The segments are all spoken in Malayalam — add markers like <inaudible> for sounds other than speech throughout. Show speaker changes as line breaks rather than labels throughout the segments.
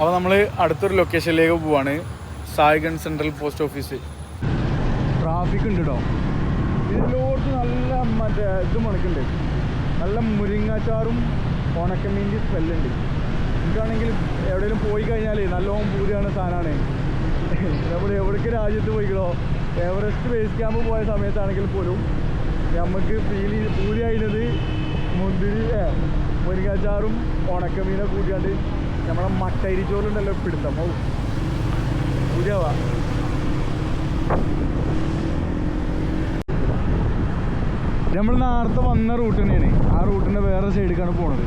അപ്പോൾ നമ്മൾ അടുത്തൊരു ലൊക്കേഷനിലേക്ക് പോവാണ്. Saigon central post office. Traffic ഉണ്ട് കേട്ടോ ഇതിലോട്ട് നല്ല മറ്റേ ഇത് മണക്കുണ്ട്. നല്ല മുരിങ്ങാച്ചാറും ഉണക്കമീന്റെ സ്മെല്ലുണ്ട്. എനിക്കാണെങ്കിൽ എവിടെയെങ്കിലും പോയി കഴിഞ്ഞാൽ നല്ലോണം പൂതിയാണ് സാധനമാണ് നമ്മൾ എവിടേക്ക് രാജ്യത്ത് പോയിക്കണോ? എവറസ്റ്റ് ബേസ് ക്യാമ്പ് പോയ സമയത്താണെങ്കിൽ പോലും നമുക്ക് ഫീൽ പൂതിയായിരുന്നത് മുന്തിരി മുരിങ്ങാച്ചാറും ഉണക്കമീനെ കൂട്ടിയാണ്ട് നമ്മളെ മട്ടരി ചോറുണ്ടല്ലോ പിടുത്തം. ഓ പൂതിയാവാ. നമ്മൾ നേരത്തെ വന്ന റൂട്ട് തന്നെയാണ്. ആ റൂട്ടിന്റെ വേറെ സൈഡിലേക്കാണ് പോണത്.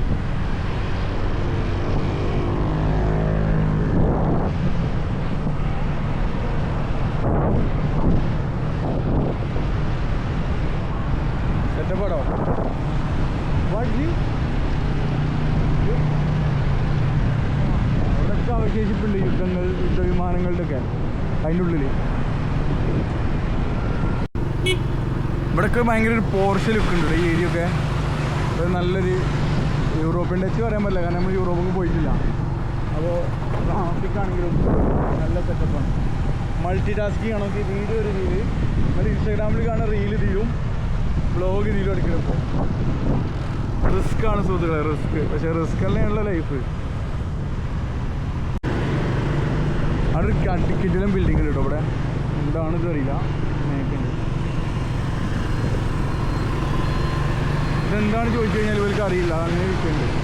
അവശേഷിപ്പുണ്ട് യുദ്ധങ്ങൾ യുദ്ധവിമാനങ്ങളുടെ ഒക്കെ അതിന്റെ ഉള്ളിൽ ഇവിടെയൊക്കെ ഭയങ്കര ഒരു പോർഷൽ ലുക്ക് ഈ ഏരിയ ഒക്കെ. അത് നല്ലൊരു യൂറോപ്യൻ ടച്ച് പറയാൻ പറ്റില്ല കാരണം നമ്മൾ യൂറോപ്പൊക്കെ പോയിട്ടില്ല. അപ്പോൾ ട്രാഫിക് ആണെങ്കിലും നല്ല സെറ്റപ്പാണ് മൾട്ടി ടാസ്കിങ് ആണോ വീഡിയോ ഒരു റീൽ നമ്മൾ ഇൻസ്റ്റാഗ്രാമിൽ കാണുന്ന റീൽ തീരും ബ്ലോഗ് ഇതിലും അടിക്കുന്നത് റിസ്ക് ആണ് സുഹൃത്തുക്കളെ റിസ്ക് പക്ഷേ റിസ്ക് തന്നെയാണല്ലോ ലൈഫ് അവിടെ ഒരു കിട്ടിലും ബിൽഡിംഗ് ഉണ്ട് കേട്ടോ ഇവിടെ. എന്താണ് ഇത് അറിയില്ല മേക്കുണ്ട് ഇതെന്താണ് ചോദിച്ചു കഴിഞ്ഞാൽ ഇവർക്ക് അറിയില്ല. അങ്ങനെ ഇരിക്കുന്നുണ്ട്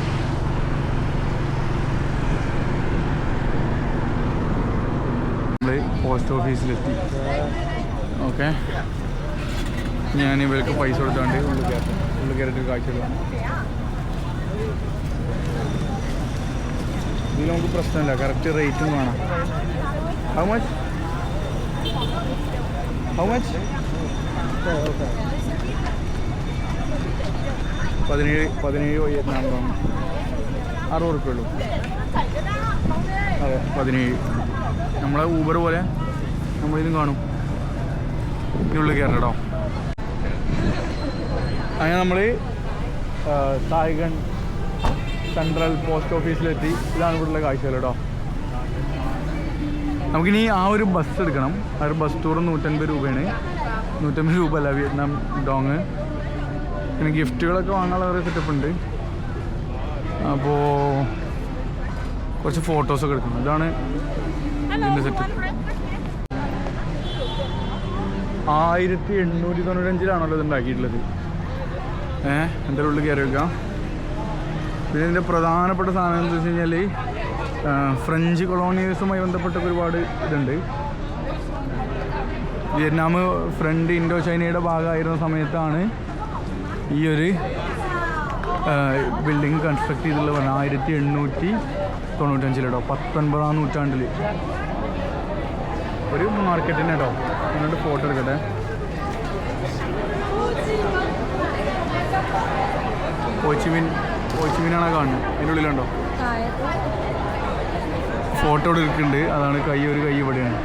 നമ്മൾ പോസ്റ്റ് ഓഫീസിലെത്തി ഓക്കെ. ഞാൻ ഇവർക്ക് പൈസ കൊടുത്തോണ്ട് ഉള്ളിൽ കയറട്ടെ ഉള്ളിൽ കയറിയിട്ട് കാഴ്ചകൾ ഇതിൽ നമുക്ക് പ്രശ്നമില്ല. കറക്റ്റ് റേറ്റും കാണാം ഹൗ മച്ച് ഹൗ മച്ച് പതിനേഴ് പതിനേഴ് വിയറ്റ്നാം അറുപത് റുപ്യ ഉള്ളൂ. അതെ പതിനേഴ്. നമ്മളെ ഊബർ പോലെ നമ്മളിതും കാണും. ഇതിനുള്ളിൽ കയറട്ടോ അങ്ങനെ നമ്മൾ സായിഗൺ സെൻട്രൽ പോസ്റ്റ് ഓഫീസിലെത്തി ഇതാണ് ഇവിടെയുള്ള കാഴ്ചകൾ കേട്ടോ നമുക്കിനി ആ ഒരു ബസ് എടുക്കണം. ആ ഒരു ബസ് ടൂർ നൂറ്റൻപത് രൂപയാണ്. നൂറ്റമ്പത് രൂപ അല്ല വിയറ്റ്നാം ഡോങ് പിന്നെ ഗിഫ്റ്റുകളൊക്കെ വാങ്ങാനുള്ള ഒരു സെറ്റപ്പ് ഉണ്ട്. അപ്പോൾ കുറച്ച് ഫോട്ടോസൊക്കെ എടുക്കണം. ഇതാണ് ഇതിന്റെ സെറ്റപ്പ് ആയിരത്തി എണ്ണൂറ്റി തൊണ്ണൂറ്റഞ്ചിലാണല്ലോ ഇത് ഉണ്ടാക്കിയിട്ടുള്ളത്. ഏഹ് എന്റെ ഉള്ളിൽ കയറി വെക്കാം പിന്നെ ഇതിന്റെ പ്രധാനപ്പെട്ട സാധനം എന്താ വെച്ച് കഴിഞ്ഞാൽ ഫ്രഞ്ച് കൊളോണിയൽസുമായി ബന്ധപ്പെട്ട ഒരുപാട് ഇതുണ്ട്. വിയറ്റ്നാം ഫ്രണ്ട് ഇൻഡോ ചൈനയുടെ ഭാഗമായിരുന്ന സമയത്താണ് ഈ ഒരു ബിൽഡിംഗ് കൺസ്ട്രക്ട് ചെയ്തിട്ടുള്ള പറഞ്ഞാൽ ആയിരത്തി എണ്ണൂറ്റി തൊണ്ണൂറ്റഞ്ചിൽ കേട്ടോ പത്തൊൻപതാം നൂറ്റാണ്ടിൽ ഒരു മാർക്കറ്റിന് കേട്ടോ എന്നിട്ട് ഫോട്ടോ എടുക്കട്ടെ. ഓച്ചിമിൻ ഓച്ചിമിനാണ് കാണുന്നത്. അതിന്റെ ഉള്ളിലുണ്ടോ? ഫോട്ടോ എടുക്കുന്നുണ്ട് അതാണ് കൈ ഒരു കൈ ഇവിടെയാണ്.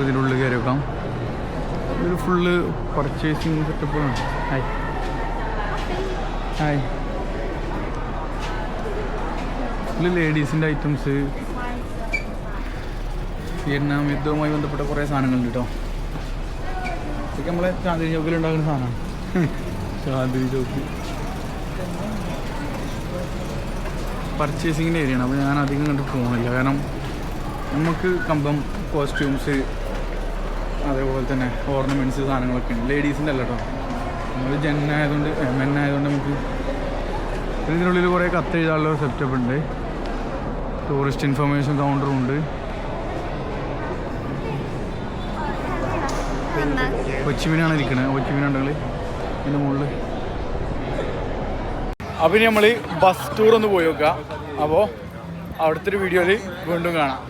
നമുക്ക് ഇതിനുള്ളിൽ കയറി വെക്കാം ഇതൊരു ഫുള്ള് പർച്ചേസിങ് സെറ്റപ്പാണ് ഹായ് ഹായ് ഇതിൽ ലേഡീസിന്റെ ഐറ്റംസ് വിയറ്റ്നാം യുദ്ധവുമായി ബന്ധപ്പെട്ട കുറേ സാധനങ്ങളുണ്ട് കേട്ടോ ഇതൊക്കെ നമ്മളെ ചാന്ദിനി ചോക്കിൽ ഉണ്ടാക്കുന്ന സാധനമാണ്. <laughs> ചാന്ദിനി ചോക്ക്. പർച്ചേസിങ്ങിന്റെ ഏരിയയാണ് അപ്പോൾ ഞാൻ അധികം കണ്ടിട്ട് പോകുന്നില്ല കാരണം നമുക്ക് കമ്പം കോസ്റ്റ്യൂംസ് അതേപോലെ തന്നെ ഓർണമെന്റ്സ് സാധനങ്ങളൊക്കെ ഉണ്ട്. ലേഡീസിന്റെ അല്ല കേട്ടോ നമ്മൾ ജെന്നായതുകൊണ്ട് മെന്നായതുകൊണ്ട് നമുക്ക് ഇതിനുള്ളിൽ കുറേ കത്ത് എഴുതാനുള്ള സെറ്റപ്പ് ഉണ്ട്. ടൂറിസ്റ്റ് ഇൻഫർമേഷൻ കൗണ്ടറും ഉണ്ട്. കൊച്ചിമീനാണ് ഇരിക്കുന്നത് കൊച്ചിമീനുണ്ടെങ്കിൽ ഇതിന്റെ മുകളിൽ അപ്പം നമ്മൾ ബസ് ടൂർ ഒന്ന് പോയി നോക്കുക. അപ്പോൾ അവിടുത്തെ ഒരു വീഡിയോയിൽ വീണ്ടും കാണാം.